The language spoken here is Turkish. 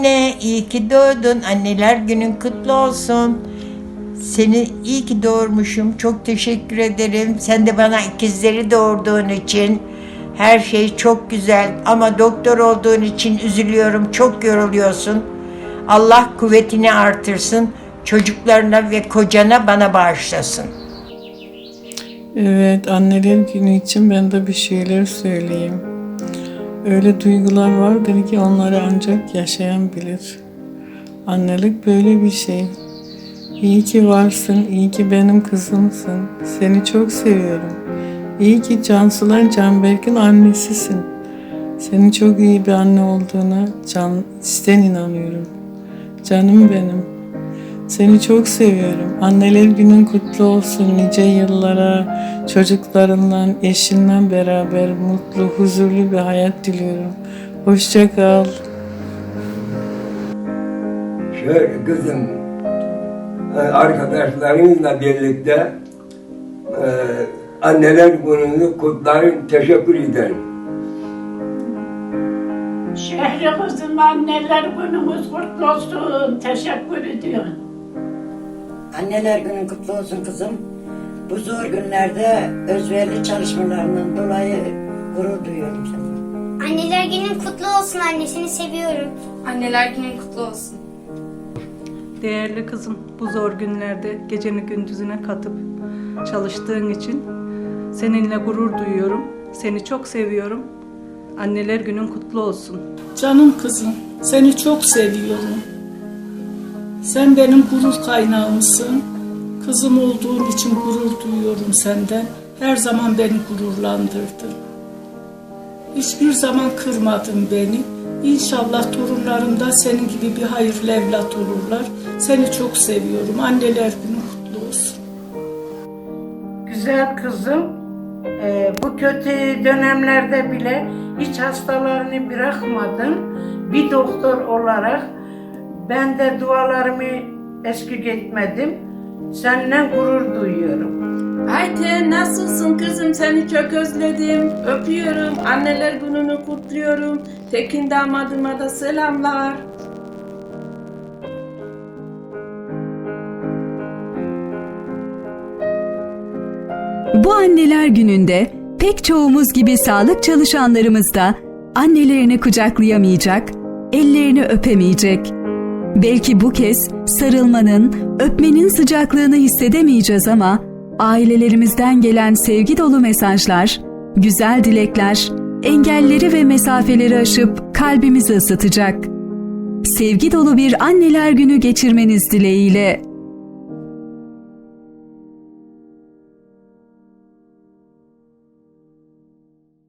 Anne iyi ki doğdun. Anneler günün kutlu olsun. Seni iyi ki doğurmuşum. Çok teşekkür ederim. Sen de bana ikizleri doğurduğun için. Her şey çok güzel ama doktor olduğun için üzülüyorum. Çok yoruluyorsun. Allah kuvvetini artırsın. Çocuklarına ve kocana bana bağışlasın. Evet, anneler günü için ben de bir şeyler söyleyeyim. Öyle duygular vardır ki onları ancak yaşayan bilir. Annelik böyle bir şey. İyi ki varsın, iyi ki benim kızımsın. Seni çok seviyorum. İyi ki Cansular Canberk'in annesisin. Senin çok iyi bir anne olduğuna can, içten inanıyorum. Canım benim. Seni çok seviyorum. Anneler günün kutlu olsun nice yıllara. Çocuklarınla, eşinle beraber mutlu, huzurlu bir hayat diliyorum. Hoşça kal. Şöyle kızım, e, arkadaşlarınızla birlikte e, anneler gününü kutlarım, teşekkür ederim. Şehrimizin anneler günümüz kutlu olsun. Teşekkür ediyorum. Anneler günün kutlu olsun kızım. Bu zor günlerde özverili çalışmalarından dolayı gurur duyuyorum seni. Anneler günün kutlu olsun anne seni seviyorum. Anneler günün kutlu olsun. Değerli kızım, bu zor günlerde geceni gündüzüne katıp çalıştığın için seninle gurur duyuyorum. Seni çok seviyorum. Anneler günün kutlu olsun. Canım kızım, seni çok seviyorum. Sen benim gurur kaynağımsın. Kızım olduğun için gurur duyuyorum senden. Her zaman beni gururlandırdın. Hiçbir zaman kırmadın beni. İnşallah torunlarım da senin gibi bir hayırlı evlat olurlar. Seni çok seviyorum. Anneler günü kutlu olsun. Güzel kızım, e, bu kötü dönemlerde bile hiç hastalarını bırakmadın. Bir doktor olarak ben de dualarımı eskik etmedim. Seninle gurur duyuyorum. Ayten nasılsın kızım seni çok özledim. Öpüyorum. Anneler gününü kutluyorum. Tekin damadıma da selamlar. Bu anneler gününde pek çoğumuz gibi sağlık çalışanlarımız da annelerini kucaklayamayacak, ellerini öpemeyecek. Belki bu kez sarılmanın, öpmenin sıcaklığını hissedemeyeceğiz ama ailelerimizden gelen sevgi dolu mesajlar, güzel dilekler, engelleri ve mesafeleri aşıp kalbimizi ısıtacak. Sevgi dolu bir anneler günü geçirmeniz dileğiyle.